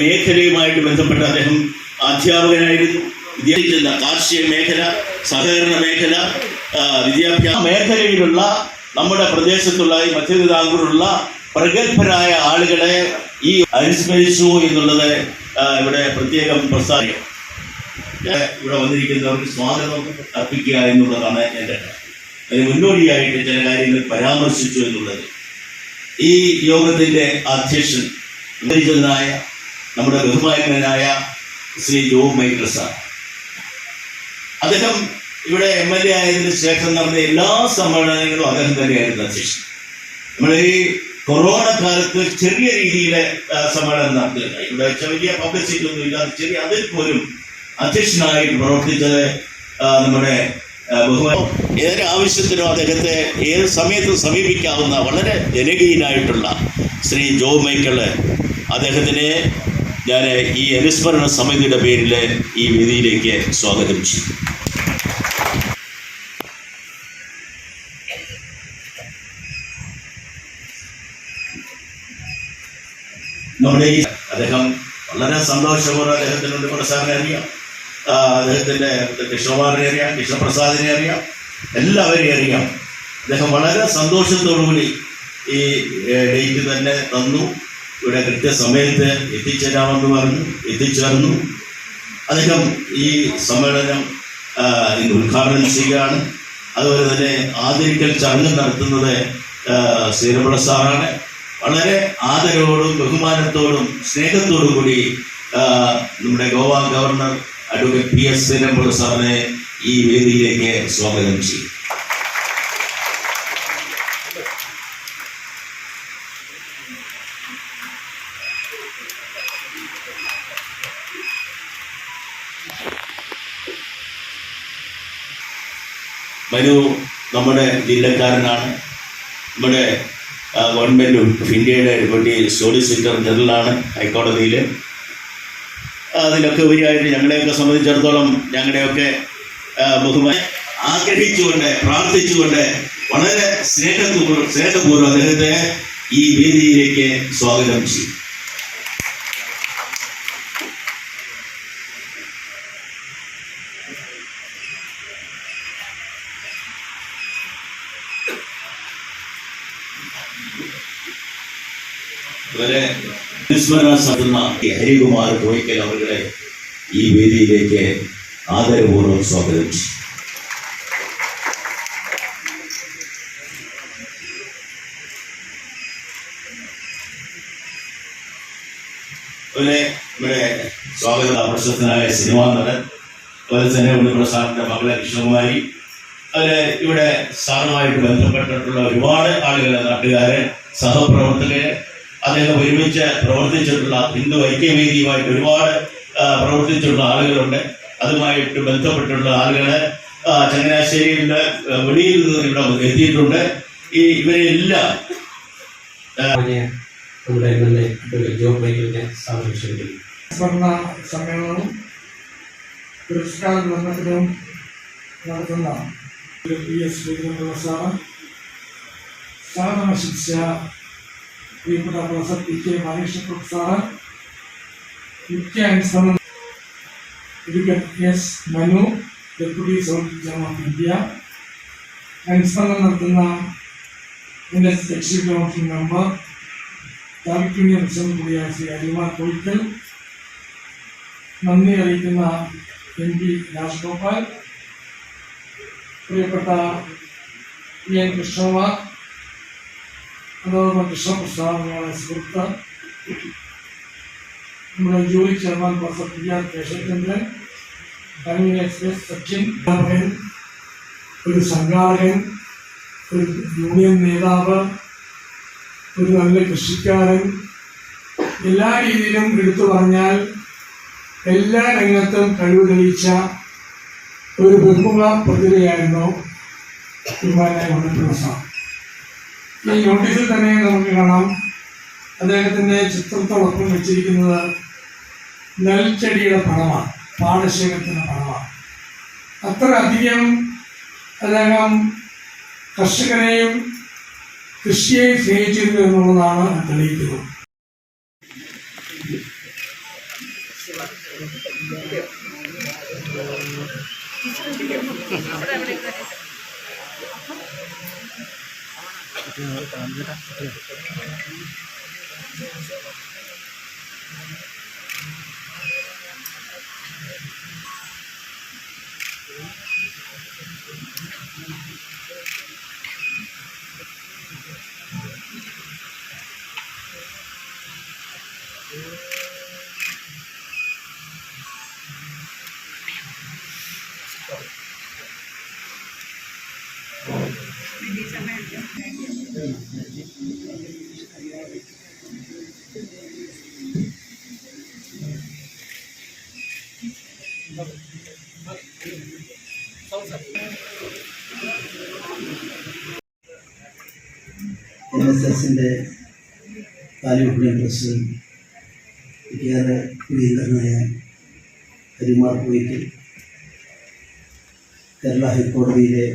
മേഖലയുമായിട്ട് ബന്ധപ്പെട്ട അദ്ദേഹം അധ്യാപകനായിരുന്നു. വിദ്യാഭ്യാസ കാർഷിക മേഖല സഹകരണ മേഖല വിദ്യാഭ്യാസ മേഖലയിലുള്ള നമ്മുടെ പ്രദേശത്തുള്ള ഈ മധ്യതിതാങ്കൂറുള്ള പ്രഗത്ഭരായ ആളുകളെ ഈ അനുസ്മരിച്ചു എന്നുള്ളത് ഇവിടെ പ്രത്യേകം പ്രസ്താവിക്കും ഇവിടെ വന്നിരിക്കുന്നവർക്ക് സ്വാഗതം അർപ്പിക്കുക എന്നുള്ളതാണ് എന്റെ അതിന് മുന്നോടിയായിട്ട് ചില കാര്യങ്ങൾ പരാമർശിച്ചു എന്നുള്ളത്. ഈ യോഗത്തിന്റെ അധ്യക്ഷൻ പരിചിതനായ നമ്മുടെ ബഹുമാനായ ശ്രീ ജോ മൈക്കിൾ സാർ അദ്ദേഹം ഇവിടെ എം എൽ എ ആയതിനു ശേഷം നടന്ന എല്ലാ സമ്മേളനങ്ങളും അദ്ദേഹം തന്നെയായിരുന്നു അധ്യക്ഷൻ. നമ്മൾ ഈ കൊറോണ കാലത്ത് ചെറിയ രീതിയിലെ സമ്മേളനം നടത്തുകയുണ്ടായി ഇവിടെ വലിയ പബ്ലിസിറ്റി ഒന്നും ഇല്ലാതെ ചെറിയ അതിൽ പോലും അധ്യക്ഷനായി പ്രവർത്തിച്ചത് നമ്മുടെ ഏതൊരാവശ്യത്തിനും അദ്ദേഹത്തെ ഏത് സമയത്തും സമീപിക്കാവുന്ന വളരെ ജനകീയനായിട്ടുള്ള ശ്രീ ജോ മൈക്കിൾ അദ്ദേഹത്തിനെ ഞാൻ ഈ അനുസ്മരണ സമിതിയുടെ പേരിൽ ഈ വേദിയിലേക്ക് സ്വാഗതം ചെയ്യും. നമ്മുടെ ഈ അദ്ദേഹം വളരെ സന്തോഷപൂർവം അദ്ദേഹത്തിനുണ്ട് പ്രസാദിനെ അറിയാം. അദ്ദേഹത്തിന്റെ കൃഷ്ണകുമാറിനെ അറിയാം കൃഷ്ണപ്രസാദിനെ അറിയാം എല്ലാവരെയും അറിയാം. അദ്ദേഹം വളരെ സന്തോഷത്തോടുകൂടി ഈ ഡേറ്റ് തന്നെ തന്നു. ഇവിടെ കൃത്യസമയത്ത് എത്തിച്ചേരാമെന്ന് പറഞ്ഞു എത്തിച്ചേർന്നു. അദ്ദേഹം ഈ സമ്മേളനം ഇന്ന് ഉദ്ഘാടനം ചെയ്യുകയാണ്. അതുപോലെ തന്നെ ആദരിക്കൽ ചടങ്ങ് നടത്തുന്നത് ആ, സാറാണ്. വളരെ ആദരവോടും ബഹുമാനത്തോടും സ്നേഹത്തോടും കൂടി നമ്മുടെ Goa governor advocate P S Sreeramana സാറിനെ ഈ വേദിയിലേക്ക് സ്വാഗതം ചെയ്യും. മനു നമ്മുടെ ജില്ലക്കാരനാണ്. നമ്മുടെ ഗവൺമെന്റ് ഓഫ് ഇന്ത്യയുടെ ഡെപ്യൂട്ടി സോളിസിറ്റർ ജനറലാണ് ഹൈക്കോടതിയിൽ അതിലൊക്കെ ഉപരിയായിട്ട് ഞങ്ങളെയൊക്കെ സംബന്ധിച്ചിടത്തോളം ഞങ്ങളുടെയൊക്കെ ബഹുമാനം ആഗ്രഹിച്ചുകൊണ്ട് പ്രാർത്ഥിച്ചുകൊണ്ട് വളരെ സ്നേഹപൂർവം സ്നേഹപൂർവം അദ്ദേഹത്തെ ഈ വേദിയിലേക്ക് സ്വാഗതം ചെയ്യും വളരെ സാധുന്ന ഹരികുമാർ കോയിക്കൽ അവരുടെ ഈ വേദിയിലേക്ക് ആദരപൂർവം സ്വാഗതം. അതുപോലെ ഇവിടെ സ്വാഗത. പ്രശസ്തനായ സിനിമാ നടൻ അതുപോലെ തന്നെ ഉണ്ണിപ്രസാദിന്റെ മകളെ കൃഷ്ണകുമാരി അതുപോലെ ഇവിടെ സാറുമായിട്ട് ബന്ധപ്പെട്ടിട്ടുള്ള ഒരുപാട് ആളുകളെ നാട്ടുകാരെ സഹപ്രവർത്തകര് അദ്ദേഹം ഒരുമിച്ച് പ്രവർത്തിച്ചിട്ടുള്ള ഹിന്ദു ഐക്യവേദിയുമായിട്ട് ഒരുപാട് പ്രവർത്തിച്ചിട്ടുള്ള ആളുകളുണ്ട്. അതുമായിട്ട് ബന്ധപ്പെട്ടിട്ടുള്ള ആളുകൾ ചങ്ങനാശ്ശേരിയുടെ ചങ്ങനാശ്ശേരിയിൽ വെളിയിൽ നിന്ന് ഇവിടെ എത്തിയിട്ടുണ്ട്. ഈ ഇവരെല്ലാം നമ്മുടെ എം എൽ എ ജോ മൈക്കിളിനെ സ്വാഗതം സ്വർണ സമ്മേളനവും പുരസ്കാര നിർമ്മാണത്തിലും നടത്തുന്ന പി എസ് ശ്രീധരൻ സാറ് സ്ഥാനമശിച്ച പ്രിയപ്പെട്ട professor P K Manesh sir മുഖ്യ അനുസ്മരണം advocate S Manu deputy solicitor general of India അനുസ്മരണം നടത്തുന്ന N S executive council member താൽപ്പര്യ president കൂടിയായ ശ്രീ അരിമാർ കോയിക്കൽ നന്ദി അറിയിക്കുന്ന എം പി രാജഗോപാൽ പ്രിയപ്പെട്ട പി എൻ കൃഷ്ണകുമാർ അതോടൊപ്പം ഞങ്ങളുടെ സുഹൃത്ത്. നമ്മുടെ ജോലി chairman professor P R Keshavachandran convener express Sachin ഒരു സംഘാടകൻ ഒരു യൂണിയൻ നേതാവ് ഒരു നല്ല കൃഷിക്കാരൻ. എല്ലാ രീതിയിലും എടുത്തു പറഞ്ഞാൽ എല്ലാ രംഗത്തും കഴിവ് തെളിയിച്ച ഒരു ബഹുമുഖ പ്രതിഭയായിരുന്നു ബഹുമാനായ ഉണ്ണിപ്രസാദ് ഈ നോട്ടീസിൽ തന്നെ നമുക്ക് കാണാം. അദ്ദേഹത്തിന്റെ ചിത്രത്തോടൊപ്പം വെച്ചിരിക്കുന്നത് നെൽച്ചെടിയുടെ പണമാണ് പാടശേഖരത്തിന്റെ പണമാണ്. അത്ര അധികം അദ്ദേഹം കർഷകരെയും കൃഷിയെയും സ്നേഹിച്ചിരുന്നു എന്നുള്ളതാണ് തെളിയിക്കുന്നത്. Ito yung tangan nila. N S എസിന്റെ താലൂക്കിലെ പ്രസിഡന്റ് ഏറെ പ്രിയങ്കരനായ ഹരിമാർ കുവൈക്കൽ കേരള ഹൈക്കോടതിയിലെ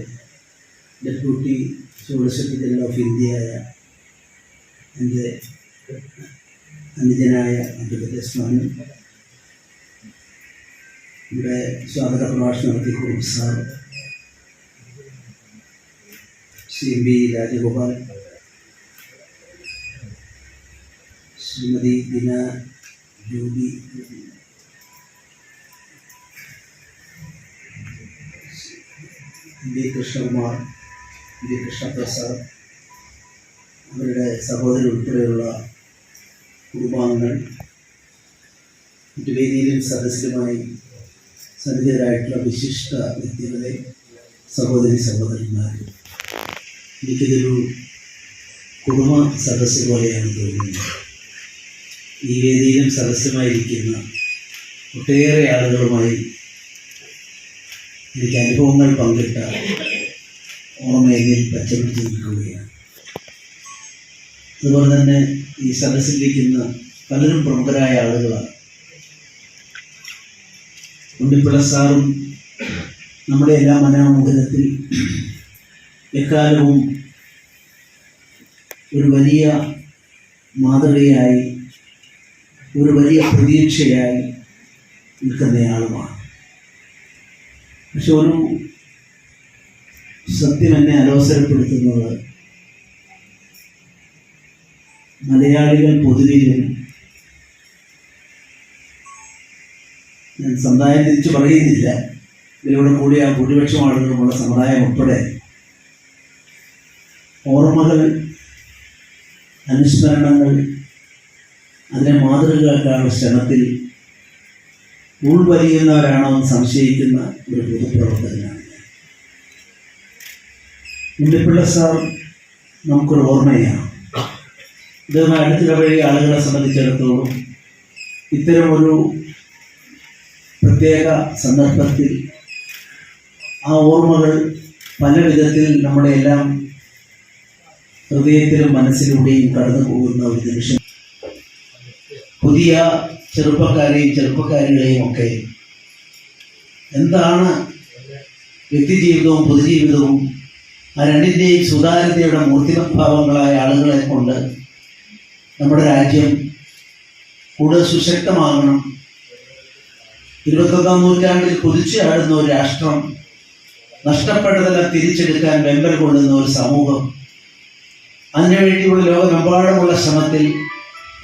ഡെപ്യൂട്ടി സോളിസിറ്റർ ജനറൽ ഓഫ് ഇന്ത്യയായ എന്റെ അനുജനായ മധ്യപ്രദേശ് സ്വാമി ഇവിടെ സ്വാഗത പ്രഭാഷണം നടത്തി Kurup sir Shri B Rajagopal Shrimati Dina Jyothi V Krishnakumar V Krishnaprasad അവരുടെ സഹോദരൻ ഉൾപ്പെടെയുള്ള കുടുംബാംഗങ്ങൾ വേദിയിലും സദസ്സിലുമായി സന്നിഹിതരായിട്ടുള്ള വിശിഷ്ട വ്യക്തികളെ സഹോദരി സഹോദരന്മാരെ എനിക്കിതൊരു കുടുംബ സദസ്സ് പോലെയാണ് തോന്നുന്നത്. ഈ വേദിയിലും സദസ്സുമായിരിക്കുന്ന ഒട്ടേറെ ആളുകളുമായി എനിക്ക് അനുഭവങ്ങൾ പങ്കിട്ട ഓർമ്മയിൽ പച്ചപിടിച്ച് നിൽക്കുകയാണ് അതുപോലെ തന്നെ ഈ സദസ്സിലിരിക്കുന്ന പലരും പ്രമുഖരായ ആളുകളാണ് ഉണ്ണിപ്പിള്ള സാറും നമ്മുടെ എല്ലാ മനോമോഹനത്തിൽ എക്കാലവും ഒരു വലിയ മാതൃകയായി ഒരു വലിയ പ്രതീക്ഷയായി നിൽക്കുന്നയാളുമാണ്. പക്ഷെ ഒരു സത്യം എന്നെ അലോസരപ്പെടുത്തുന്നത് മലയാളികൾ പൊതുവിലും സമുദായം തിരിച്ചു പറയുന്നില്ല. ഇതിലൂടെ കൂടിയ ഭൂരിപക്ഷം ആളുകളുമുള്ള സമുദായം ഉൾപ്പെടെ ഓർമ്മകൾ അനുസ്മരണങ്ങൾ അതിനെ മാതൃകയാക്കാനുള്ള ശ്രമത്തിൽ ഉൾവലിയുന്നവരാണോ എന്ന് സംശയിക്കുന്ന ഒരു പൊതുപ്രവർത്തകനാണ് മുല്ലപ്പിള്ള സാർ നമുക്കൊരു ഓർമ്മയാണ്. ഇതുമായി അടുത്തിടപഴകിയ ആളുകളെ സംബന്ധിച്ചിടത്തോളം ഇത്തരമൊരു പ്രത്യേക സന്ദർഭത്തിൽ ആ ഓർമ്മകൾ പല വിധത്തിൽ നമ്മുടെ എല്ലാം ഹൃദയത്തിലും മനസ്സിലൂടെയും കടന്നു പോകുന്ന ഒരു നിമിഷം. പുതിയ ചെറുപ്പക്കാരെയും ചെറുപ്പക്കാരികളെയും ഒക്കെ എന്താണ് വ്യക്തിജീവിതവും പൊതുജീവിതവും? ആ രണ്ടിന്റെയും സുതാര്യതയുടെ മൂർത്തിഭാവങ്ങളായ ആളുകളെ കൊണ്ട് നമ്മുടെ രാജ്യം കൂടുതൽ സുശക്തമാകണം. ഇരുപത്തൊന്നാം നൂറ്റാണ്ടിൽ കുതിച്ചാടുന്ന ഒരു രാഷ്ട്രം നഷ്ടപ്പെട്ടതെല്ലാം തിരിച്ചെടുക്കാൻ വെമ്പൽ കൊള്ളുന്ന ഒരു സമൂഹം. അതിനുവേണ്ടിയുള്ള ലോകമെമ്പാടുമുള്ള ശ്രമത്തിൽ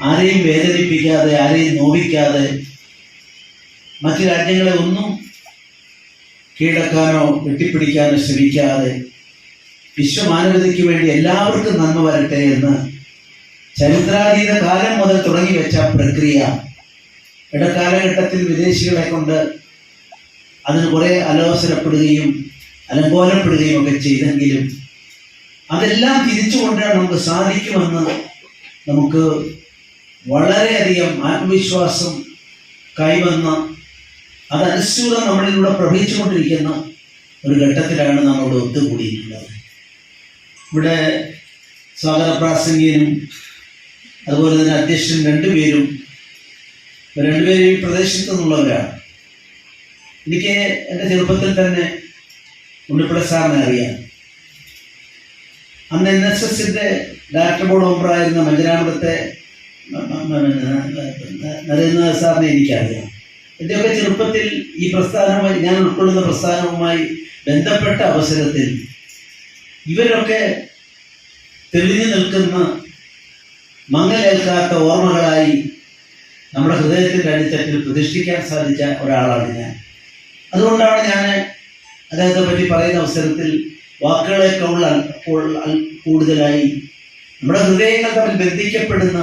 ആരെയും വേദനിപ്പിക്കാതെ ആരെയും നോവിക്കാതെ മറ്റു രാജ്യങ്ങളെ ഒന്നും കീഴടക്കാനോ വെട്ടിപ്പിടിക്കാനോ ശ്രമിക്കാതെ വിശ്വമാനവതയ്ക്ക് വേണ്ടി എല്ലാവർക്കും നന്മ വരട്ടെ എന്ന് ചരിത്രാതീത കാലം മുതൽ തുടങ്ങി വെച്ച പ്രക്രിയ ഇടക്കാലഘട്ടത്തിൽ വിദേശികളെ കൊണ്ട് അതിന് കുറേ അലോസരപ്പെടുകയും അലങ്കോലപ്പെടുകയും ഒക്കെ ചെയ്തെങ്കിലും അതെല്ലാം തിരിച്ചു കൊണ്ടുവരാൻ നമുക്ക് സാധിക്കുമെന്ന് നമുക്ക് വളരെയധികം ആത്മവിശ്വാസം കൈവന്ന അതനുസൃതം നമ്മളിലൂടെ പ്രവഹിച്ചുകൊണ്ടിരിക്കുന്ന ഒരു ഘട്ടത്തിലാണ് നമ്മളോട് ഒത്തുകൂടിയിട്ടുള്ളത്. ഇവിടെ സ്വാഗത പ്രാസംഗികനും അതുപോലെ തന്നെ അധ്യക്ഷൻ രണ്ടുപേരും രണ്ടുപേരും ഈ പ്രദേശത്തു നിന്നുള്ളവരാണ്. എനിക്ക് എന്റെ ചെറുപ്പത്തിൽ തന്നെ ഉണ്ണിപ്പിള്ള സാറിനെ അറിയാം. അന്ന് എൻ എസ് എസിന്റെ ഡയറക്ടർ ബോർഡ് മെമ്പറായിരുന്ന മഞ്ചരാമൃത്തെ നരേന്ദ്രനാഥ് സാറിനെ എനിക്കറിയാം. എന്റെയൊക്കെ ചെറുപ്പത്തിൽ ഈ പ്രസ്ഥാനവുമായി ഞാൻ ഉൾക്കൊള്ളുന്ന പ്രസ്ഥാനവുമായി ബന്ധപ്പെട്ട അവസരത്തിൽ ഇവരൊക്കെ തെളിഞ്ഞു നിൽക്കുന്ന മങ്ങലേൽക്കാത്ത ഓർമ്മകളായി നമ്മുടെ ഹൃദയത്തിന്റെ അടിത്തട്ടിൽ പ്രതിഷ്ഠിക്കാൻ സാധിച്ച ഒരാളാണ് ഞാൻ. അതുകൊണ്ടാണ് ഞാൻ അദ്ദേഹത്തെ പറ്റി പറയുന്ന അവസരത്തിൽ വാക്കുകളെക്കാൾ കൂടുതലായി നമ്മുടെ ഹൃദയങ്ങൾ തമ്മിൽ ബന്ധിക്കപ്പെടുന്ന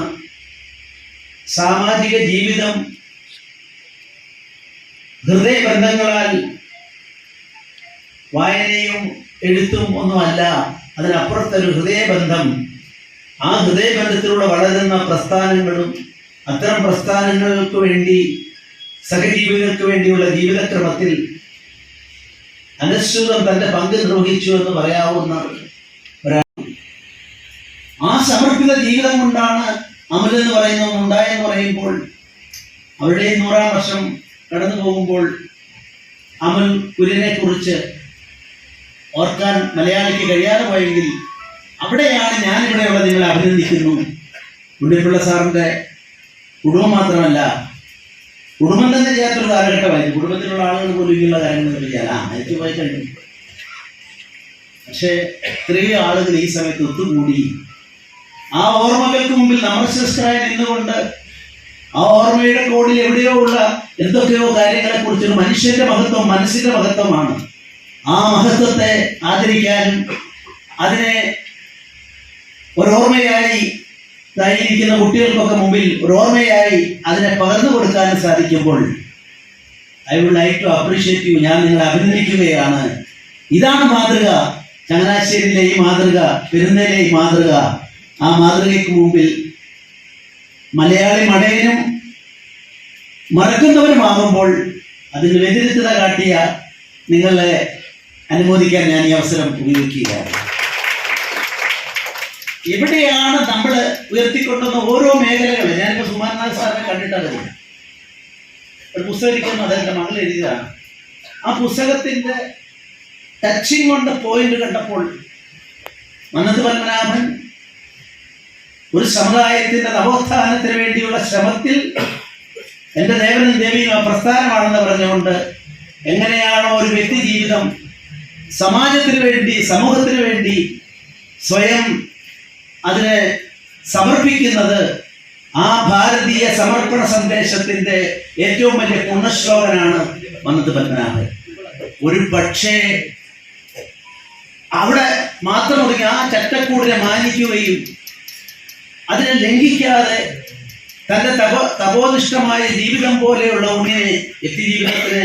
സാമാജിക ജീവിതം ഹൃദയബന്ധങ്ങളാൽ വായനയും എഴുത്തും ഒന്നുമല്ല അതിനപ്പുറത്തൊരു ഹൃദയബന്ധം ആ ഹൃദയബന്ധത്തിലൂടെ വളരുന്ന പ്രസ്ഥാനങ്ങളും അത്തരം പ്രസ്ഥാനങ്ങൾക്ക് വേണ്ടി സഹജീവികൾക്ക് വേണ്ടിയുള്ള ജീവിതക്രമത്തിൽ അനുസൃതം തന്റെ പങ്ക് നിർവഹിച്ചു എന്ന് പറയാവുന്ന ആ സമർപ്പിത ജീവിതം കൊണ്ടാണ് അമൽ എന്ന് പറയുന്നത് ഉണ്ടായെന്ന് പറയുമ്പോൾ അവരുടെ നൂറാം വർഷം കടന്നു പോകുമ്പോൾ അമൽ കുര്യനെ കുറിച്ച് ഓർക്കാൻ മലയാളിക്ക് കഴിയാതെ പോയെങ്കിൽ അവിടെയാണ് ഞാനിവിടെയുള്ള നിങ്ങളെ അഭിനന്ദിക്കുന്നു. ഉണ്ണിപ്പിള്ള സാറിന്റെ കുടുംബം മാത്രമല്ല കുടുംബം തന്നെ ചെയ്യാത്തൊരു കാലഘട്ടമായിരുന്നു കുടുംബത്തിലുള്ള ആളുകൾ പോലും ഇങ്ങനെയുള്ള കാര്യങ്ങൾ ചെയ്യാൻ ആ എനിക്ക് പോയി കഴിഞ്ഞു പക്ഷേ ഇത്രയും ആളുകൾ ഈ സമയത്ത് ഒത്തുകൂടി. ആ ഓർമ്മകൾക്ക് മുമ്പിൽ നമസ്കരായി നിന്നുകൊണ്ട് ആ ഓർമ്മയുടെ കോടിൽ എവിടെയോ ഉള്ള എന്തൊക്കെയോ കാര്യങ്ങളെ കുറിച്ചൊരു മനുഷ്യന്റെ മഹത്വം മനസ്സിന്റെ മഹത്വമാണ്. ആ മഹത്വത്തെ ആദരിക്കാനും അതിനെ ഒരോർമ്മയായി ഇതായിരിക്കുന്ന കുട്ടികൾക്കൊക്കെ മുമ്പിൽ ഒരു ഓർമ്മയായി അതിനെ പകർന്നു കൊടുക്കാനും സാധിക്കുമ്പോൾ I would like to appreciate you ഞാൻ നിങ്ങളെ അഭിനന്ദിക്കുകയാണ്. ഇതാണ് മാതൃക. ചങ്ങനാശ്ശേരിയിലെ ഈ മാതൃക പെരുന്നയിലെ ഈ മാതൃക. ആ മാതൃകയ്ക്ക് മുമ്പിൽ മലയാളി മടയനും മറക്കുന്നവരുമാകുമ്പോൾ അതിന് വ്യതിരിക്തത കാട്ടിയ നിങ്ങളെ അനുമോദിക്കാൻ ഞാൻ ഈ അവസരം ഉപയോഗിക്കുകയാണ്. എവിടെയാണ് നമ്മൾ ഉയർത്തിക്കൊണ്ടുവന്ന ഓരോ മേഖലകൾ ഞാനിപ്പോൾ സുമാരനാഥ് സാറിനെ കണ്ടിട്ടറിയില്ല ഒരു പുസ്തകം ഇരിക്കുന്ന അദ്ദേഹത്തെ മകൾ എഴുതിയതാണ്. ആ പുസ്തകത്തിന്റെ ടച്ചിങ് കൊണ്ട് പോയിന്റ് കണ്ടപ്പോൾ മന്നത്ത് പത്മനാഭൻ ഒരു സമുദായത്തിന്റെ നവോത്ഥാനത്തിന് വേണ്ടിയുള്ള ശ്രമത്തിൽ എന്റെ ദേവനും ദേവിയും ആ പ്രസ്ഥാനമാണെന്ന് പറഞ്ഞുകൊണ്ട് എങ്ങനെയാണോ ഒരു വ്യക്തി ജീവിതം സമാജത്തിന് വേണ്ടി സമൂഹത്തിന് വേണ്ടി സ്വയം അതിനെ സമർപ്പിക്കുന്നത് ആ ഭാരതീയ സമർപ്പണ സന്ദേശത്തിന്റെ ഏറ്റവും വലിയ പുണ്യശ്ലോകനാണ് വന്നത് പത്മനാഭൻ. ഒരു പക്ഷേ അവിടെ മാത്രം ഒതുങ്ങി ആ ചട്ടക്കൂടിനെ മാനിക്കുകയും അതിനെ ലംഘിക്കാതെ തന്റെ തപോ തപോനിഷ്ഠമായ ജീവിതം പോലെയുള്ള ഒന്നിനെ എത്തിജീവിതത്തിന് ജീവിതത്തിന്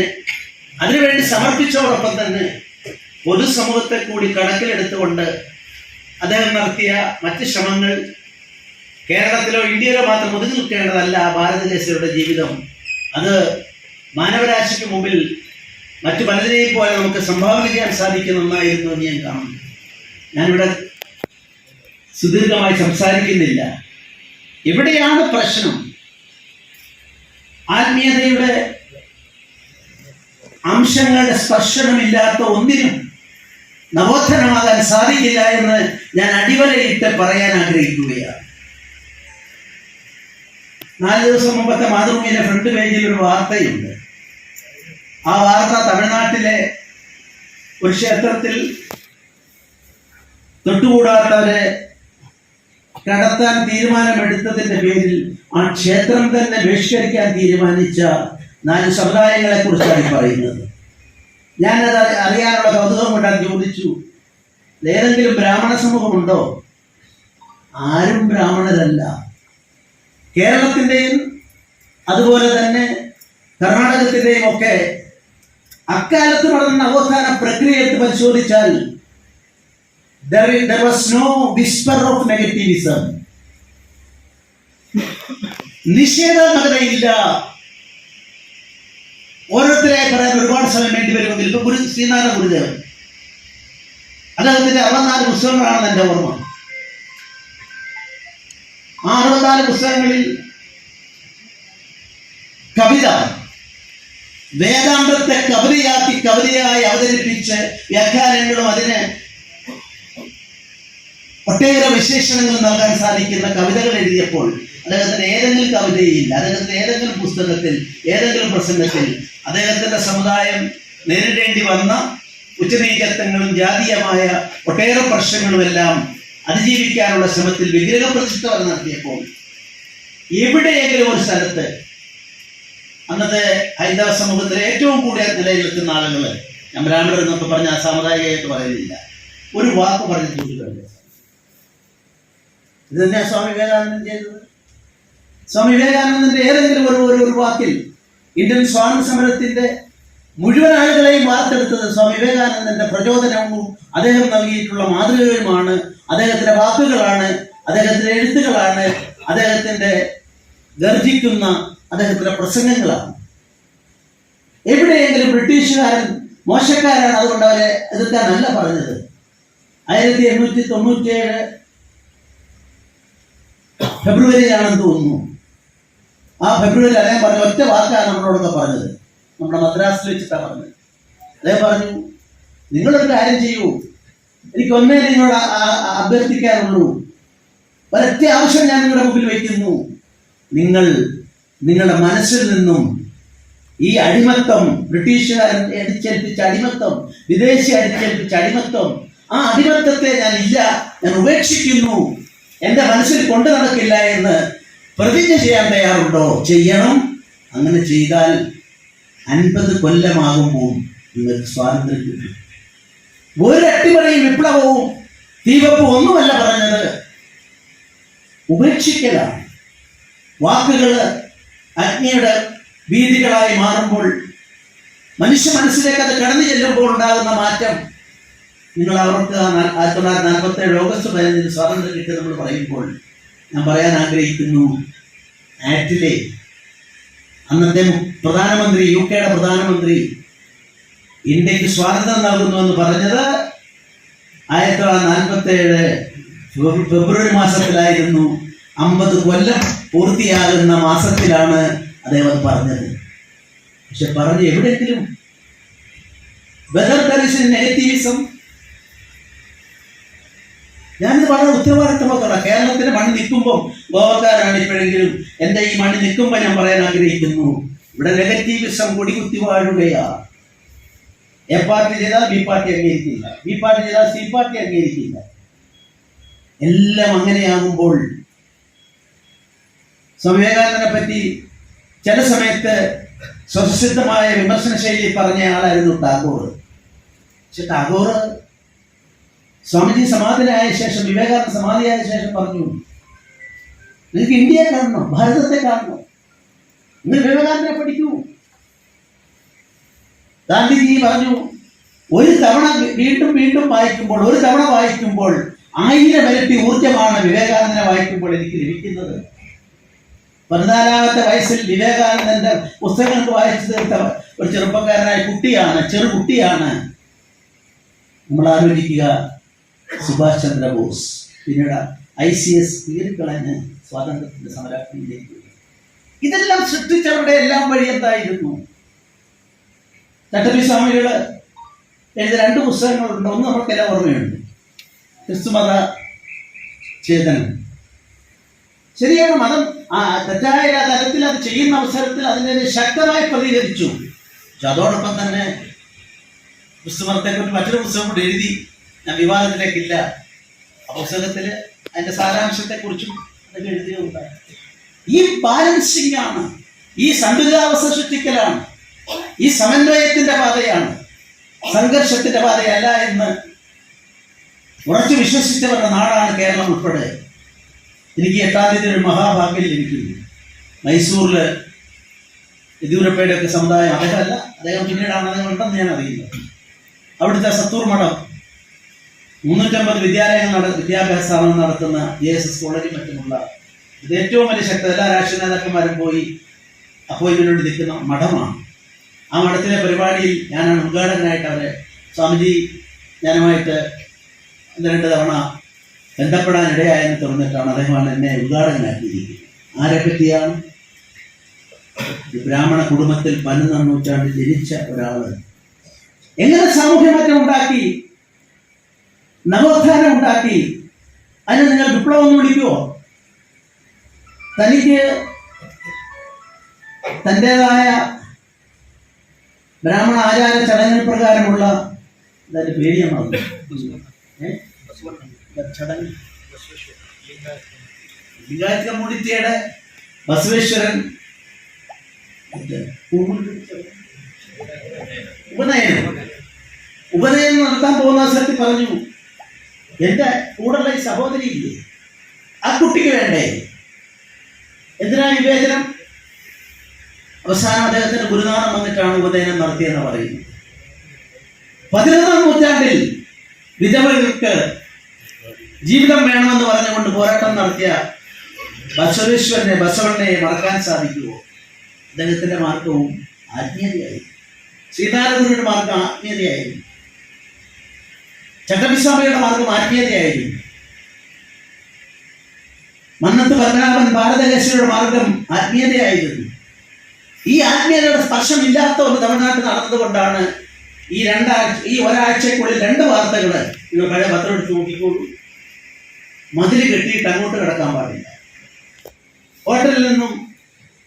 അതിനുവേണ്ടി സമർപ്പിച്ചതോടൊപ്പം തന്നെ പൊതുസമൂഹത്തെ കൂടി കണക്കിലെടുത്തുകൊണ്ട് അദ്ദേഹം നടത്തിയ മറ്റ് ശ്രമങ്ങൾ കേരളത്തിലോ ഇന്ത്യയിലോ മാത്രം ഒതുങ്ങി നിൽക്കേണ്ടതല്ല ഭാരതദേശയുടെ ജീവിതം. അത് മാനവരാശിക്ക് മുമ്പിൽ മറ്റു പലതിനെയും പോലെ നമുക്ക് സംഭാവന ചെയ്യാൻ സാധിക്കുന്ന ഒന്നായിരുന്നു എന്ന് ഞാൻ കാണുന്നു. ഞാനിവിടെ സുദീർഘമായി സംസാരിക്കുന്നില്ല. എവിടെയാണ് പ്രശ്നം? ആത്മീയതയുടെ അംശങ്ങളുടെ സ്പർശനമില്ലാത്ത ഒന്നിനും നവോത്ഥനമാകാൻ സാധിക്കില്ല എന്ന് ഞാൻ അടിവരയിട്ട് പറയാൻ ആഗ്രഹിക്കുകയാണ്. നാല് ദിവസം മുമ്പത്തെ മാതൃഭൂമിയിലെ ഫ്രണ്ട് പേജിൽ ഒരു വാർത്തയുണ്ട്. ആ വാർത്ത തമിഴ്നാട്ടിലെ ഒരു ക്ഷേത്രത്തിൽ തൊട്ടുകൂടാത്തവരെ കടത്താൻ തീരുമാനമെടുത്തതിന്റെ പേരിൽ ആ ക്ഷേത്രം തന്നെ ബഹിഷ്കരിക്കാൻ തീരുമാനിച്ച നാല് സമുദായങ്ങളെ കുറിച്ചാണ് പറയുന്നത്. ഞാനത് അറി- അറിയാനുള്ള ചോദിച്ചു ഏതെങ്കിലും ബ്രാഹ്മണ സമൂഹമുണ്ടോ? ആരും ബ്രാഹ്മണരല്ല. കേരളത്തിന്റെയും അതുപോലെ തന്നെ കർണാടകത്തിന്റെയും ഒക്കെ അക്കാലത്ത് നടന്ന അവസാന പ്രക്രിയ എടുത്ത് പരിശോധിച്ചാൽ there, was. നിഷേധാത്മകതയില്ല. ഓരോരുത്തരായി പറയാൻ ഒരുപാട് സമയം വേണ്ടി വരുമെങ്കിൽ ഇപ്പൊ ശ്രീനാരായണ ഗുരുദേവൻ അദ്ദേഹത്തിന്റെ അറുപത്തിനാല് പുസ്തകങ്ങളാണ് എന്റെ ഓർമ്മ. ആ അറുപത്തിനാല് പുസ്തകങ്ങളിൽ കവിത വേദാന്തത്തെ കവിതയാക്കി കവിതയായി അവതരിപ്പിച്ച് വ്യാഖ്യാനങ്ങളും അതിന് ഒട്ടേറെ വിശേഷണങ്ങൾ നൽകാൻ സാധിക്കുന്ന കവിതകൾ എഴുതിയപ്പോൾ അദ്ദേഹത്തിന് ഏതെങ്കിലും കവിതയില്ല അദ്ദേഹത്തിന്റെ ഏതെങ്കിലും പുസ്തകത്തിൽ ഏതെങ്കിലും പ്രസംഗത്തിൽ അദ്ദേഹത്തിന്റെ സമുദായം നേരിടേണ്ടി വന്ന ഉച്ചനീചത്വങ്ങളും ജാതീയമായ ഒട്ടേറെ പ്രശ്നങ്ങളുമെല്ലാം അതിജീവിക്കാനുള്ള ശ്രമത്തിൽ വിഗ്രഹ പ്രതിഷ്ഠ നടത്തിയപ്പോൾ എവിടെയെങ്കിലും ഒരു സ്ഥലത്ത് അന്നത്തെ ഹൈന്ദവ സമൂഹത്തിലെ ഏറ്റവും കൂടുതൽ നിലയിൽ നിൽക്കുന്ന ആളുകൾ ഞാൻ ബ്രാഹ്മണർ എന്നൊക്കെ പറഞ്ഞ അസാമുദായികമായിട്ട് സാമുദായികമായിട്ട് പറയുന്നില്ല. ഒരു വാക്ക് പറഞ്ഞു ചോദിക്കുന്നുണ്ട് ഇത് തന്നെയാ സ്വാമി വിവേകാനന്ദൻ ചെയ്തത്. സ്വാമി വിവേകാനന്ദന്റെ ഏതെങ്കിലും ഒരു ഒരു വാക്കിൽ ഇന്ത്യൻ സ്വാതന്ത്ര്യ സമരത്തിന്റെ മുഴുവൻ ആളുകളെയും വാർത്തെടുത്തത് സ്വാമി വിവേകാനന്ദന്റെ പ്രചോദനവും അദ്ദേഹം നൽകിയിട്ടുള്ള മാതൃകകളുമാണ് അദ്ദേഹത്തിന്റെ വാക്കുകളാണ് അദ്ദേഹത്തിന്റെ എഴുത്തുകളാണ് അദ്ദേഹത്തിന്റെ ഗർജിക്കുന്ന അദ്ദേഹത്തിന്റെ പ്രസംഗങ്ങളാണ്. എവിടെയെങ്കിലും ബ്രിട്ടീഷുകാരൻ മോശക്കാരാണ് അതുകൊണ്ട് അവരെ എതിർക്കാനല്ല പറഞ്ഞത്. ആയിരത്തി എണ്ണൂറ്റി തൊണ്ണൂറ്റിയേഴ് ഫെബ്രുവരിയിലാണെന്ന് തോന്നുന്നു. ആ ഫെബ്രുവരി അദ്ദേഹം പറഞ്ഞ ഒറ്റ വാക്കാണ് നമ്മളോടൊക്കെ പറഞ്ഞത്. നമ്മുടെ മദ്രാസിൽ വെച്ചിട്ടാണ് പറഞ്ഞത്. അദ്ദേഹം പറഞ്ഞു നിങ്ങളൊരു കാര്യം ചെയ്യൂ. എനിക്ക് ഒന്നേ നിങ്ങളോട് അഭ്യർത്ഥിക്കാനുള്ളൂ. ഒരൊറ്റ ആവശ്യം ഞാൻ നിങ്ങളുടെ മുമ്പിൽ വയ്ക്കുന്നു. നിങ്ങൾ നിങ്ങളുടെ മനസ്സിൽ നിന്നും ഈ അടിമത്തം ബ്രിട്ടീഷുകാരൻ അടിച്ചേൽപ്പിച്ച അടിമത്തം വിദേശി അടിച്ചേൽപ്പിച്ച അടിമത്തം ആ അടിമത്തത്തെ ഞാൻ ഇല്ല ഞാൻ ഉപേക്ഷിക്കുന്നു. എന്റെ മനസ്സിൽ കൊണ്ടു നടക്കില്ല എന്ന് പ്രതിജ്ഞ ചെയ്യാൻ തയ്യാറുണ്ടോ? ചെയ്യണം. അങ്ങനെ ചെയ്താൽ അൻപത് കൊല്ലമാകുമ്പോൾ നിങ്ങൾക്ക് സ്വാതന്ത്ര്യം കിട്ടും. ഒരു അട്ടിമറിയും വിപ്ലവവും തീവപ്പും ഒന്നുമല്ല പറഞ്ഞത്. ഉപേക്ഷിക്കലാണ്. വാക്കുകൾ അഗ്നിയുടെ വീതികളായി മാറുമ്പോൾ മനുഷ്യ മനസ്സിലേക്ക് അത് കടന്നു ചെല്ലുമ്പോൾ ഉണ്ടാകുന്ന മാറ്റം നിങ്ങൾ അവർക്ക് ആയിരത്തി തൊള്ളായിരത്തി നാൽപ്പത്തി ഏഴ് ഓഗസ്റ്റ് പതിനഞ്ചിന് സ്വാതന്ത്ര്യം കിട്ടിയ നമ്മൾ പറയുമ്പോൾ ഞാൻ പറയാൻ ആഗ്രഹിക്കുന്നു ആറ്റിലെ അന്നത്തെ പ്രധാനമന്ത്രി യു കെയുടെ പ്രധാനമന്ത്രി ഇന്ത്യയ്ക്ക് സ്വാതന്ത്ര്യം നൽകുന്നു എന്ന് പറഞ്ഞത് ആയിരത്തി തൊള്ളായിരത്തി നാൽപ്പത്തി ഏഴ് ഫെബ്രുവരി മാസത്തിലായിരുന്നു. അമ്പത് കൊല്ലം പൂർത്തിയാകുന്ന മാസത്തിലാണ് അദ്ദേഹം പറഞ്ഞത്. പക്ഷെ പറഞ്ഞു എവിടെയെങ്കിലും വെദർ ദർ നെഗറ്റീവിസം ഞാനിത് വളരെ ഉത്തരവാദിത്തമൊക്കെ കേരളത്തിന്റെ മണ്ണ് നിൽക്കുമ്പോൾ ഗോവക്കാരാണ് ഇപ്പോഴെങ്കിലും എന്റെ ഈ മണ്ണ് നിൽക്കുമ്പോൾ ഞാൻ പറയാൻ ആഗ്രഹിക്കുന്നു. ഇവിടെ നെഗറ്റീവിസം കൊടികുത്തി വാഴുകയാണ് എ പാർട്ടി ചെയ്താൽ ബി പാർട്ടി അംഗീകരിക്കില്ല. ബി പാർട്ടി ചെയ്താൽ സി പാർട്ടി അംഗീകരിക്കില്ല. എല്ലാം അങ്ങനെയാകുമ്പോൾ സ്വാമി പറ്റി ചില സമയത്ത് സ്വതസിദ്ധമായ വിമർശന ശൈലി പറഞ്ഞ ആളായിരുന്നു ടാഗോർ. പക്ഷെ ടാഗോർ സ്വാമിജി സമാധിയായ ശേഷം വിവേകാനന്ദ സമാധിയായ ശേഷം പറഞ്ഞു. നിങ്ങൾക്ക് ഇന്ത്യയെ കാണണം? ഭാരതത്തെ കാണണം? നിങ്ങൾ വിവേകാനന്ദനെ പഠിക്കൂ. ഗാന്ധിജി പറഞ്ഞു ഒരു തവണ വീണ്ടും വീണ്ടും വായിക്കുമ്പോൾ ഒരു തവണ വായിക്കുമ്പോൾ ആയിരം ഇരട്ടി ഊർജമാണ് വിവേകാനന്ദനെ വായിക്കുമ്പോൾ എനിക്ക് ലഭിക്കുന്നത്. പതിനാലാമത്തെ വയസ്സിൽ വിവേകാനന്ദന്റെ പുസ്തകങ്ങൾ വായിച്ചു തീർത്ത ഒരു ചെറുപ്പക്കാരനായ കുട്ടിയാണ് ചെറുകുട്ടിയാണ്. നമ്മൾ ആലോചിക്കുക സുഭാഷ് ചന്ദ്രബോസ്. പിന്നീട് ഐ സി എസ് കീറിക്കളഞ്ഞ് സ്വാതന്ത്ര്യത്തിന്റെ സമരാജ്ഞയിലേക്ക് ഇതെല്ലാം സൃഷ്ടിച്ചവരുടെ എല്ലാം വഴി എന്തായിരുന്നു? ചട്ടമ്പി സ്വാമികൾ എഴുതിയ രണ്ട് പുസ്തകങ്ങളുണ്ട്. ഒന്ന് നമുക്കെല്ലാം ഓർമ്മയുണ്ട്. ക്രിസ്തുമത ചേതനം ശരിയാണ് മതം ആ തെറ്റായ തലത്തിൽ അത് ചെയ്യുന്ന അവസരത്തിൽ അതിനെ ശക്തമായി പ്രതികരിച്ചു പക്ഷെ അതോടൊപ്പം തന്നെ ക്രിസ്തുമതത്തെ കുറിച്ച് മറ്റൊരു പുസ്തകം കൂടി എഴുതി ഞാൻ വിവാദത്തിലേക്കില്ല ആ പുസ്തകത്തിൽ അതിന്റെ സാരാംശത്തെ കുറിച്ചും എഴുതിയുണ്ടായി ഈ ബാലൻസിംഗ് ആണ് ഈ സന്തുലിതാവസ്ഥ സൃഷ്ടിക്കലാണ് ഈ സമന്വയത്തിന്റെ പാതയാണ് സംഘർഷത്തിന്റെ പാതയല്ല എന്ന് ഉറച്ചു വിശ്വസിച്ചവരുടെ നാടാണ് കേരളം ഉൾപ്പെടെ. എനിക്ക് എട്ടാം തീയതി ഒരു മഹാഭാഗ്യം ലഭിക്കുന്നു. മൈസൂരിൽ യെദ്യൂരപ്പയുടെ ഒക്കെ സമുദായം അദ്ദേഹമല്ല അദ്ദേഹം പിന്നീടാണ് അദ്ദേഹം ഉണ്ടെന്ന് ഞാൻ അറിയില്ല അവിടുത്തെ സത്തൂർ മഠം മുന്നൂറ്റമ്പത് വിദ്യാലയങ്ങൾ നട വിദ്യാഭ്യാസ സ്ഥാപനം നടത്തുന്ന ജെ എസ് എസ് കോളേജും മറ്റുമുള്ള ഇത് ഏറ്റവും വലിയ ശക്തി എല്ലാ രാഷ്ട്രീയ നേതാക്കന്മാരും പോയി അപ്പോയിൻമെന്റ് നിൽക്കുന്ന മഠമാണ്. ആ മഠത്തിലെ പരിപാടിയിൽ ഞാനാണ് ഉദ്ഘാടകനായിട്ട് അവരെ സ്വാമിജി ഞാനുമായിട്ട് രണ്ട് തവണ ബന്ധപ്പെടാൻ ഇടയായെന്ന് തുറന്നിട്ടാണ് അദ്ദേഹമാണ് എന്നെ ഉദ്ഘാടകനാക്കിയിരിക്കുന്നത്. ആരെ പറ്റിയാണ്? ബ്രാഹ്മണ കുടുംബത്തിൽ പതിനൊന്നാം നൂറ്റാണ്ടിൽ ജനിച്ച ഒരാൾ. എങ്ങനെ സാമൂഹ്യ മാറ്റം ഉണ്ടാക്കി? നവോത്ഥാനം ഉണ്ടാക്കി അതിനെ നിങ്ങൾ വിപ്ലവം എന്ന് വിളിക്കുമോ തനിക്ക് തന്റെതായ ബ്രാഹ്മണ ആചാര ചടങ്ങ് പ്രകാരമുള്ള ഇതിന്റെ പേര് ഞാൻ ബസവേശ്വരൻ. ഉപനയനം. ഉപനയനം. നടത്താൻ പോകുന്ന സ്ഥലത്ത് പറഞ്ഞു. എന്റെ കൂടെയുള്ള ഈ സഹോദരി ഇല്ലേ? ആ കുട്ടിക്ക് വേണ്ടേ? എന്തിനാ വിവേചനം അവസാനം അദ്ദേഹത്തിന്റെ ഗുരുനാഥം വന്നിട്ടാണ് ഉപദേനം നടത്തിയെന്ന് പറയുന്നത് പതിനൊന്നാം നൂറ്റാണ്ടിൽ വിധവകൾക്ക് ജീവിതം വേണമെന്ന് പറഞ്ഞുകൊണ്ട് പോരാട്ടം നടത്തിയ ബസവേശ്വരനെ ബസവണ്ണയെ മറക്കാൻ സാധിക്കുമോ അദ്ദേഹത്തിന്റെ മാർഗവും ആത്മീയതയായി. ശ്രീനാരായണഗുരുവിന്റെ മാർഗം ആത്മീയതയായിരുന്നു. ചട്ടമ്പിസ്വാമിയുടെ മാർഗം ആത്മീയതയായിരുന്നു മന്നത്ത് പത്മനാഭൻ ഭാരതകേശിയുടെ മാർഗം ആത്മീയതയായിരുന്നു ഈ ആത്മീയതയുടെ സ്പർശമില്ലാത്ത ഒന്ന് തമിഴ്നാട്ടിൽ നടന്നതുകൊണ്ടാണ് ഈ രണ്ടാഴ്ച ഈ ഒരാഴ്ചക്കുള്ളിൽ രണ്ട് വാർത്തകൾ ഇവർ പഴയ പത്രം എടുത്ത് നോക്കിക്കോളൂ. മതിൽ കെട്ടിയിട്ട് അങ്ങോട്ട് കിടക്കാൻ പാടില്ല. ഹോട്ടലിൽ നിന്നും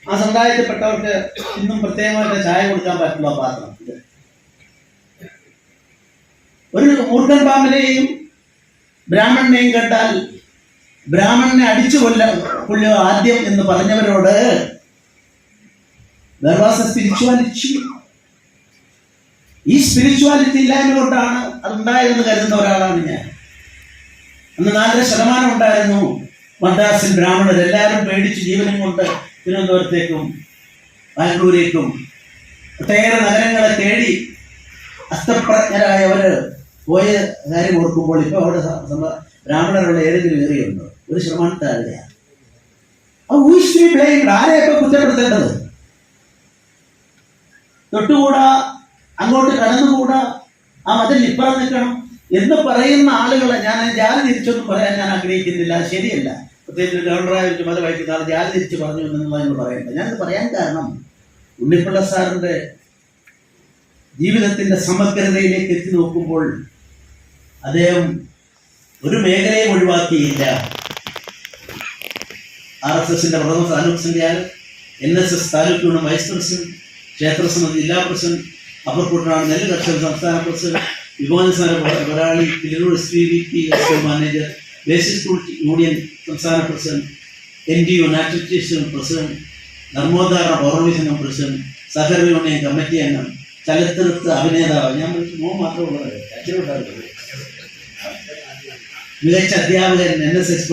ആ സമുദായത്തിൽപ്പെട്ടവർക്ക് ഇന്നും പ്രത്യേകമായിട്ട് ചായ കൊടുക്കാൻ പറ്റുള്ള പാത്രം ഒരു മൂർഖൻ പാമ്പിനെയും ബ്രാഹ്മണനെയും കണ്ടാൽ ബ്രാഹ്മണനെ അടിച്ചു കൊല്ല കൊല്ലുക ആദ്യം എന്ന് പറഞ്ഞവരോട് സ്പിരിച്വാലിറ്റി ഈ സ്പിരിച്വാലിറ്റി ഇല്ലായ്മ കൊണ്ടാണ് അതുണ്ടായതെന്ന് കരുതുന്ന ഒരാളാണ് ഞാൻ. അന്ന് നാലര ശതമാനം ഉണ്ടായിരുന്നു മദ്രാസിൽ ബ്രാഹ്മണർ. എല്ലാവരും പേടിച്ച് ജീവനും കൊണ്ട് തിരുവനന്തപുരത്തേക്കും ബാംഗ്ലൂരേക്കും ഒട്ടേറെ നഗരങ്ങളെ തേടി അസ്തപ്രജ്ഞരായവര് പോയ കാര്യം ഓർക്കുമ്പോൾ ഇപ്പൊ അവിടെ ബ്രാഹ്മണരുള്ള ഏതെങ്കിലും ഏറിയുണ്ടോ ഒരു ശ്രമണത്താരുടെയാണ് ആരെയൊക്കെ കുറ്റപ്പെടുത്തേണ്ടത്? തൊട്ടുകൂടാ അങ്ങോട്ട് കടന്നുകൂടാ ആ മതിൽ ഇപ്പുറം നിൽക്കണം എന്ന് പറയുന്ന ആളുകളെ ഞാൻ ജാതി തിരിച്ചൊന്നും പറയാൻ ഞാൻ ആഗ്രഹിക്കുന്നില്ല. ശരിയല്ല. പ്രത്യേകിച്ച് ഗവർണറായ ചുമതല വഹിക്കുന്ന ആൾ ജാതി തിരിച്ച് പറഞ്ഞു എന്നുള്ളത് പറയണ്ട. ഞാനത് പറയാൻ കാരണം ഉണ്ണിപ്പിള്ള സാറിന്റെ ജീവിതത്തിന്റെ സമഗ്രതയിലേക്ക് എത്തി നോക്കുമ്പോൾ അദ്ദേഹം ഒരു മേഖലയും ഒഴിവാക്കിയില്ല. ആർ എസ് എസിന്റെ പ്രഥമ taluk സംഖ്യാൽ N S S taluk vice president ക്ഷേത്രസമിതി ജില്ലാ പ്രസിഡന്റ് അപ്പർക്കുട്ടനാട് നെല്ല് കർഷക സംസ്ഥാന പ്രസിഡന്റ് വിമാനസ്ഥാന പോരാളി Tirur S V P manager basic school union സംസ്ഥാന പ്രസിഡന്റ് എൻ ഡി യു നാച്ചുറേഷൻ പ്രസിഡന്റ് നർമ്മോദ്ധാരണ പൗർണമി പ്രസിഡന്റ് സഹകരണ യൂണിയൻ കമ്മിറ്റി അംഗം ചലച്ചിത്ര അഭിനേതാവ്. ഞാൻ മോൻ മൂന്ന് മാത്രമേ ഉള്ളത് മികച്ച അധ്യാപകൻ എൻ എസ് എസ്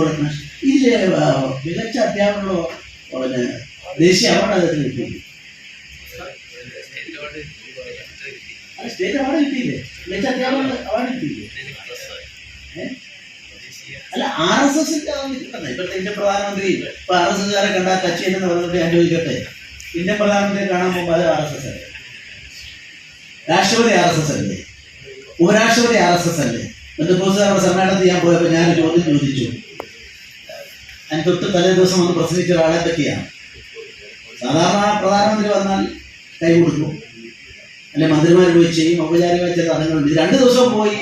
ഇതിലെ ഇല്ലേ മികച്ച അധ്യാപകനോ? പിന്നെ ദേശീയ അവാർഡ് അദ്ദേഹത്തിന് കിട്ടി സ്റ്റേറ്റ് അവാർഡ് കിട്ടിയില്ലേ? മികച്ച അധ്യാപകൻ അവാർഡ് കിട്ടിയില്ലേ? അല്ല ആർ എസ് എസിന്റെ ഇപ്പോഴത്തെ പ്രധാനമന്ത്രി ഇപ്പൊ ആർ എസ് എസ്കാരെ കണ്ടാൽ കച്ചി എന്ന് പറഞ്ഞിട്ട് ഞാൻ ചോദിക്കട്ടെ? ഇന്ത്യൻ പ്രധാനമന്ത്രി കാണാൻ പോകുമ്പോൾ അത് ആർ എസ് എസ് അല്ലേ? രാഷ്ട്രപതി ആർ എസ് എസ് അല്ലേ? ഉപരാഷ്ട്രപതി ആർ എസ് എസ് അല്ലേ? ദിവസം സമ്മേളനത്തിൽ ഞാൻ പോയപ്പോൾ ഞാൻ ചോദ്യം ചോദിച്ചു. ഞാൻ തൊട്ട് തലേ ദിവസം വന്ന് പ്രസംഗിച്ച ഒരാളെ പറ്റിയാണ്. സാധാരണ പ്രധാനമന്ത്രി വന്നാൽ കൈ കൊടുക്കും. അല്ലെ മന്ത്രിമാർ പോയി ചെയ്യും ഔപചാരികമായ ചില തടങ്ങളുണ്ട് രണ്ട് ദിവസം പോയി.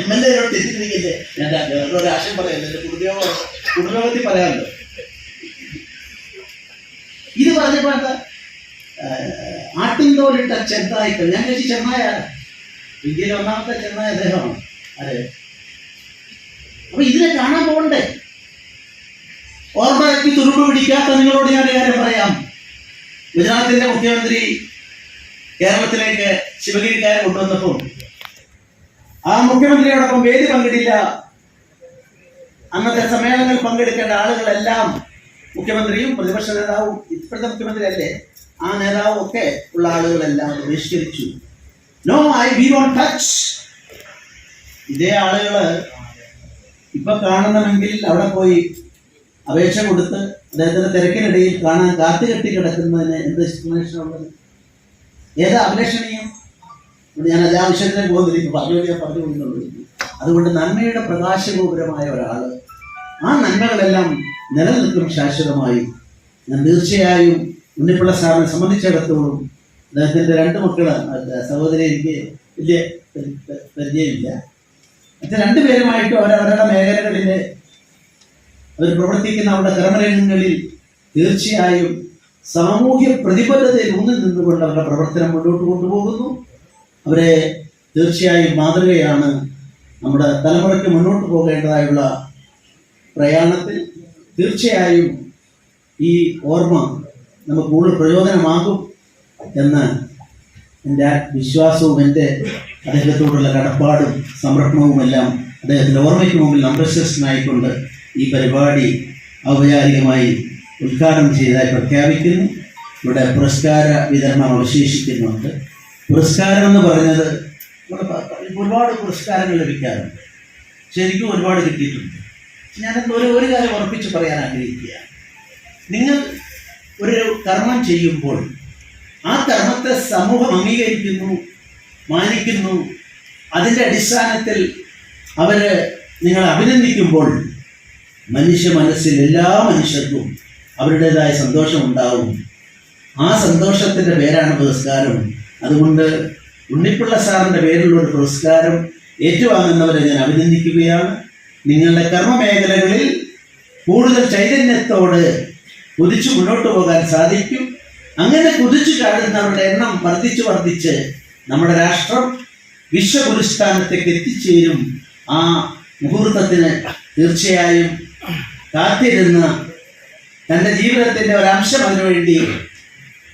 എം എൽ എയോട് തെറ്റിദ്ധരിക്കില്ലേ? ഞാൻ വേറൊരു രാഷ്ട്രം പറയല്ലോ എന്റെ കുടുംബയോഗ കുടുംബയോഗത്തിൽ പറയാമല്ലോ. ഇത് പറഞ്ഞപ്പോ എന്താ? ആട്ടിൻ തോലിട്ട ചെന്നായിക്കൾ. ഞാൻ ചോദിച്ചു ചെന്നായ? ഇന്ത്യയിലെ ഒന്നാമത്തെ ചെന്നായ അദ്ദേഹമാണ്. അപ്പൊ ഇതിനെ കാണാൻ പോകണ്ടേ? ഓർമ്മയ്ക്ക് തുരുമ്പ് പിടിക്കാത്ത നിങ്ങളോട് ഞാൻ കാര്യം പറയാം. ഗുജറാത്തിന്റെ മുഖ്യമന്ത്രി കേരളത്തിലേക്ക് ശിവഗിരിക്കാരെ കൊണ്ടുവന്നപ്പോൾ ആ മുഖ്യമന്ത്രിയോടൊപ്പം വേദി പങ്കിടില്ല. അന്നത്തെ സമ്മേളനങ്ങളിൽ പങ്കെടുക്കേണ്ട ആളുകളെല്ലാം മുഖ്യമന്ത്രിയും പ്രതിപക്ഷ നേതാവും ഇപ്പോഴത്തെ മുഖ്യമന്ത്രി അല്ലേ? ആ നേതാവും ഒക്കെ ഉള്ള ആളുകളെല്ലാം ബഹിഷ്കരിച്ചു. No I we won't touch ഇതേ ആളുകൾ ഇപ്പൊ കാണണമെങ്കിൽ അവിടെ പോയി അപേക്ഷ കൊടുത്ത് അദ്ദേഹത്തിന്റെ തിരക്കിനിടയിൽ കാണാൻ കാത്തുകെട്ടി കിടക്കുന്നതിന് എന്ത് എക്സ്പ്ലനേഷൻ ഉള്ളത്? ഏതാ അഭിലഷണീയം ഞാൻ എല്ലാ വിഷയത്തിലേക്ക് പോകുന്നില്ല പറഞ്ഞു ഞാൻ പറഞ്ഞു പോകുന്നുള്ളൂ അതുകൊണ്ട് നന്മയുടെ പ്രകാശഗോപുരമായ ഒരാൾ ആ നന്മകളെല്ലാം നിലനിൽക്കും ശാശ്വതമായി. ഞാൻ തീർച്ചയായും ഉണ്ണിപ്പിള്ള സാറിനെ സംബന്ധിച്ചിടത്തോളം അദ്ദേഹത്തിന്റെ രണ്ട് മക്കൾ സഹോദരി എനിക്ക് വലിയ പരി- പരി- പരിചയമില്ല. മറ്റേ രണ്ടുപേരുമായിട്ട് അവരവരുടെ മേഖലകളിൽ അവർ പ്രവർത്തിക്കുന്ന അവരുടെ കർമ്മരംഗങ്ങളിൽ തീർച്ചയായും സാമൂഹ്യ പ്രതിബദ്ധതയിൽ ഊന്നി നിന്നുകൊണ്ട് അവരുടെ പ്രവർത്തനം മുന്നോട്ട് കൊണ്ടുപോകുന്നു. അവരെ തീർച്ചയായും മാതൃകയാണ് നമ്മുടെ തലമുറയ്ക്ക് മുന്നോട്ട് പോകേണ്ടതായുള്ള പ്രയാണത്തിൽ തീർച്ചയായും ഈ ഓർമ്മ നമുക്ക് കൂടുതൽ പ്രയോജനമാകും എന്ന് എന്റെ വിശ്വാസവും എന്റെ അദ്ദേഹത്തോടുള്ള കടപ്പാടും സമർപ്പണവുമെല്ലാം അദ്ദേഹത്തിന്റെ ഓർമ്മയ്ക്ക് മുമ്പിൽ നമ്പ്രശസ്തനായിക്കൊണ്ട് ഈ പരിപാടി ഔപചാരികമായി ഉദ്ഘാടനം ചെയ്തതായി പ്രഖ്യാപിക്കുന്നു. ഇവിടെ പുരസ്കാര വിതരണം അവശേഷിക്കുന്നുണ്ട്. പുരസ്കാരം എന്ന് പറഞ്ഞത് ഒരുപാട് പുരസ്കാരങ്ങൾ ലഭിക്കാറുണ്ട്. ശരിക്കും ഒരുപാട് കിട്ടിയിട്ടുണ്ട്. ഞാനെന്തോ ഒരു ഒരു കാര്യം ഉറപ്പിച്ച് പറയാൻ ആഗ്രഹിക്കുകയാണ്. നിങ്ങൾ ഒരു കർമ്മം ചെയ്യുമ്പോൾ ആ കർമ്മത്തെ സമൂഹം അംഗീകരിക്കുന്നു മാനിക്കുന്നു. അതിന്റെ അടിസ്ഥാനത്തിൽ അവരെ നിങ്ങൾ അഭിനന്ദിക്കുമ്പോൾ മനുഷ്യ മനസ്സിൽ എല്ലാ മനുഷ്യർക്കും അവരുടേതായ സന്തോഷം ഉണ്ടാവും ആ സന്തോഷത്തിന്റെ പേരാണ് പുരസ്കാരം. അതുകൊണ്ട് ഉണ്ണിപ്പിള്ള സാറിന്റെ പേരിലുള്ള ഒരു പുരസ്കാരം ഏറ്റുവാങ്ങുന്നവരെ ഞാൻ അഭിനന്ദിക്കുകയാണ്. നിങ്ങളുടെ കർമ്മമേഖലകളിൽ കൂടുതൽ ചൈതന്യത്തോട് കുതിച്ചു മുന്നോട്ട് പോകാൻ സാധിക്കും. അങ്ങനെ കുതിച്ചു ചാടുന്നവരുടെ എണ്ണം വർദ്ധിച്ചു വർദ്ധിച്ച് നമ്മുടെ രാഷ്ട്രം വിശ്വപുരസ്ഥാനത്തേക്ക് എത്തിച്ചേരും. ആ മുഹൂർത്തത്തിന് തീർച്ചയായും കാത്തിരുന്ന് തന്റെ ജീവിതത്തിന്റെ ഒരംശം അതിനുവേണ്ടി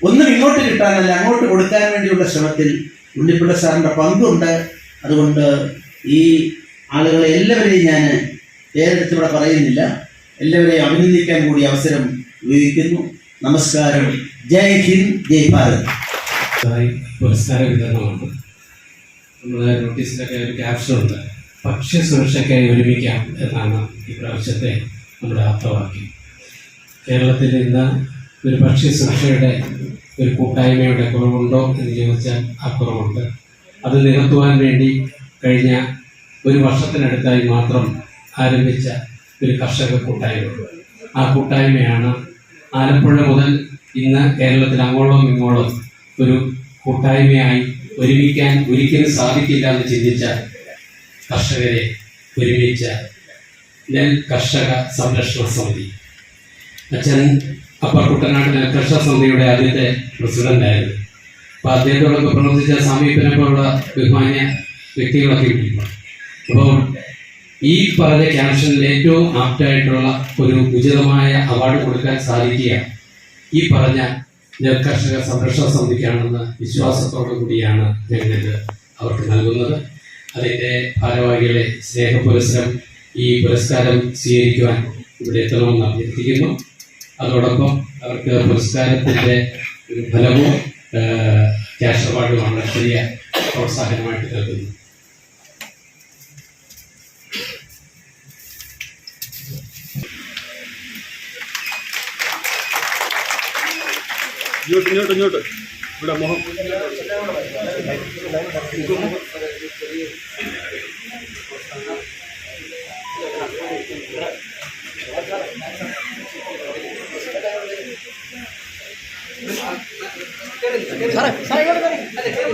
ഒന്നും ഇങ്ങോട്ട് കിട്ടാനല്ല അങ്ങോട്ട് കൊടുക്കാൻ വേണ്ടിയുള്ള ശ്രമത്തിൽ ഉണ്ണിപ്പിള്ള സാറിന്റെ പങ്കുണ്ട്. അതുകൊണ്ട് ഈ ആളുകളെ എല്ലാവരെയും ഞാൻ പേരെടുത്ത് ഇവിടെ പറയുന്നില്ല. എല്ലാവരെയും അഭിനന്ദിക്കാൻ കൂടി അവസരം ഉപയോഗിക്കുന്നു. നമസ്കാരം. ജയ് ഹിന്ദ് ജയ് ഭാരത്. പുരസ്കാര വിതരണമുണ്ട് നമ്മുടെ നോട്ടീസിലൊക്കെ ഒരു ക്യാപ്ഷനുണ്ട് ഭക്ഷ്യ സുരക്ഷയ്ക്കായി ഒരുമിക്കാം എന്നാണ് ഈ പ്രാവശ്യത്തെ നമ്മുടെ ആപ്തവാക്യം കേരളത്തിൽ ഇന്ന് ഒരു ഭക്ഷ്യ സുരക്ഷയുടെ ഒരു കൂട്ടായ്മയുടെ കുറവുണ്ടോ എന്ന് ചോദിച്ചാൽ ആ കുറവുണ്ട്. അത് നികത്തുവാൻ വേണ്ടി കഴിഞ്ഞ ഒരു വർഷത്തിനടുത്തായി മാത്രം ആരംഭിച്ച ഒരു കർഷക കൂട്ടായ്മ. ആ കൂട്ടായ്മയാണ് ആലപ്പുഴ മുതൽ ഇന്ന് കേരളത്തിൽ അങ്ങോളം ഇങ്ങോളം ഒരു കൂട്ടായ്മയായി ഒരുമിക്കാൻ ഒരിക്കലും സാധിക്കില്ല എന്ന് ചിന്തിച്ച കർഷകരെ ഒരുമിച്ച നെൽ കർഷക സംരക്ഷണ സമിതി. അച്ഛൻ അപ്പർ കുട്ടനാട് കർഷക സമിതിയുടെ ആദ്യത്തെ പ്രസിഡന്റായിരുന്നു. അപ്പോൾ അദ്ദേഹത്തോടൊക്കെ പ്രവർത്തിച്ച സമീപനെ പോലുള്ള ബഹുമാന്യ വ്യക്തികളൊക്കെ കിട്ടിയിട്ടുണ്ട് അപ്പോൾ ഈ പറഞ്ഞ ക്യാപ്ഷനിൽ ഏറ്റവും ആപ്റ്റായിട്ടുള്ള ഒരു ഉചിതമായ അവാർഡ് കൊടുക്കാൻ സാധിക്കുക ഈ പറഞ്ഞ നെൽകർഷക സംരക്ഷണ സമിതിക്കാണെന്ന വിശ്വാസത്തോടു കൂടിയാണ് ഞങ്ങൾക്ക് അവർക്ക് നൽകുന്നത്. അതിന്റെ ഭാരവാഹികളെ സ്നേഹ പുരസ്കരം ഈ പുരസ്കാരം സ്വീകരിക്കുവാൻ ഇവിടെ എത്തണമെന്ന് അഭ്യർത്ഥിക്കുന്നു. അതോടൊപ്പം അവർക്ക് പുരസ്കാരത്തിന്റെ ഫലവും ക്യാഷ് അവാർഡുമാണ്. ചെറിയ പ്രോത്സാഹനമായിട്ട് നൽകുന്നു. ഇങ്ങോട്ട് ഇങ്ങോട്ട് ഇങ്ങോട്ട് ഇവിടെ മുഖം സാറേ സാറേ ഇങ്ങോട്ട് വരൂ. അതെ, കേറി.